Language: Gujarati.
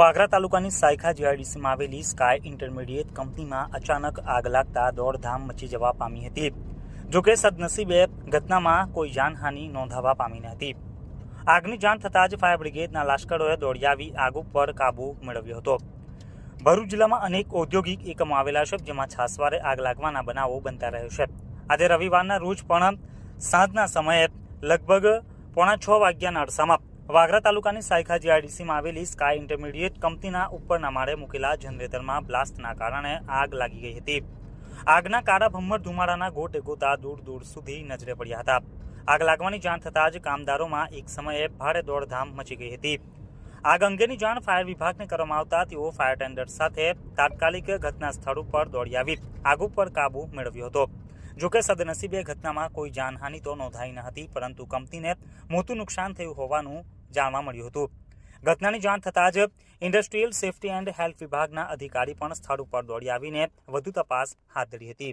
વાગરા તાલુકાની સાયખા જીઆઈડીસીમાં આવેલી સ્કાય ઇન્ટરમીડિયેટ કંપનીમાં અચાનક આગ લાગતા દોડધામ મચી જવા પામી હતી. જોકે સદનસીબે ઘટનામાં કોઈ જાનહાનિ નોંધાવા પામી ન હતી આગની જાણ થતાં જ ફાયર બ્રિગેડના લાશ્કરોએ દોડી આવી આગ ઉપર કાબુ મેળવ્યો હતો. ભરૂચ જિલ્લામાં અનેક ઔદ્યોગિક એકમો આવેલા છે, જેમાં છાસવારે આગ લાગવાના બનાવો બનતા રહ્યો છે. આજે રવિવારના રોજ પણ સાંજના સમયે લગભગ પોણા છ વાગ્યાના અરસામાં વાગરા તાલુકાની સાયખા જીઆઈડીસીમાં આવેલી સ્કાય ઇન્ટરમીડિયેટ કંપનીના ઉપરના માળે મૂકેલા જનરેટરમાં બ્લાસ્ટના કારણે આગ લાગી ગઈ હતી. આગના કાળા ભમ્મર ધુમાડાના ગોટે ગોતા દૂર દૂર સુધી નજરે પડ્યા હતા. આગ લાગવાની જાણ થતાં જ કામદારોમાં એક સમયે ભારે દોડધામ મચી ગઈ હતી. આગ અંગેની જાણ ફાયર વિભાગને કરવામાં આવતા તેઓ ફાયર ટેન્ડર સાથે તાત્કાલિક ઘટના સ્થળ ઉપર દોડી આવી, આગ ઉપર કાબુ મેળવ્યો હતો. જોકે સદનસીબે ઘટનામાં કોઈ જાનહાનિ તો નોંધાઈ ન હતી, પરંતુ કંપનીને મોટું નુકસાન થયું હોવાનું જાણવા મળ્યું હતું. ઘટનાની જાણ થતાં જ ઇન્ડસ્ટ્રીયલ સેફટી એન્ડ હેલ્થ વિભાગના અધિકારી પણ સ્થળ ઉપર દોડી આવીને વધુ તપાસ હાથ ધરી હતી.